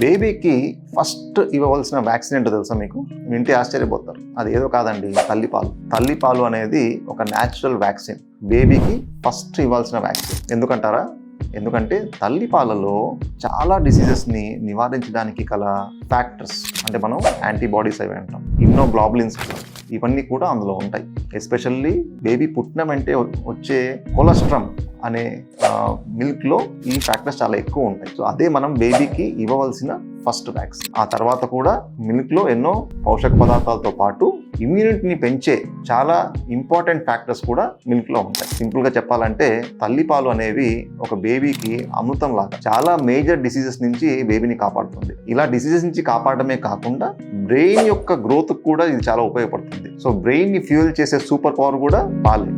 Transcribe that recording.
బేబీకి ఫస్ట్ ఇవ్వవలసిన వ్యాక్సిన్ ఏంటో తెలుసా మీకు? వింటే ఆశ్చర్యపోతారు. అది ఏదో కాదండి తల్లిపాలు తల్లిపాలు అనేది ఒక న్యాచురల్ వ్యాక్సిన్ బేబీకి ఫస్ట్ ఇవ్వాల్సిన వ్యాక్సిన్ ఎందుకంటారా? ఎందుకంటే తల్లిపాలలో చాలా డిసీజెస్ని నివారించడానికి గల ఫ్యాక్టర్స్ అంటే మనం యాంటీబాడీస్ అవి అంటాం ఇమ్నోగ్లోబులిన్స్ అంటాం. ఇవన్నీ కూడా అందులో ఉంటాయి. ఎస్పెషల్లీ బేబీ పుట్టిన వెంటే వచ్చే కొలెస్ట్రమ్ అనే మిల్క్లో ఈ ఫ్యాక్టర్స్ చాలా ఎక్కువ ఉంటాయి. సో అదే మనం బేబీకి ఇవ్వవలసిన ఫస్ట్ వ్యాక్సిన్ ఆ తర్వాత కూడా మిల్క్లో ఎన్నో పోషక పదార్థాలతో పాటు ఇమ్యూనిటీని పెంచే చాలా ఇంపార్టెంట్ ఫ్యాక్టర్స్ కూడా మిల్క్లో ఉంటాయి. సింపుల్గా చెప్పాలంటే తల్లిపాలు అనేవి ఒక బేబీకి అమృతం లాగా చాలా మేజర్ డిసీజెస్ నుంచి బేబీని కాపాడుతుంది. ఇలా డిసీజెస్ నుంచి కాపాడమే కాకుండా బ్రెయిన్ యొక్క గ్రోత్కి కూడా ఇది చాలా ఉపయోగపడుతుంది. సో బ్రెయిన్ని ఫ్యూల్ చేసే సూపర్ పవర్ కూడా పాలే.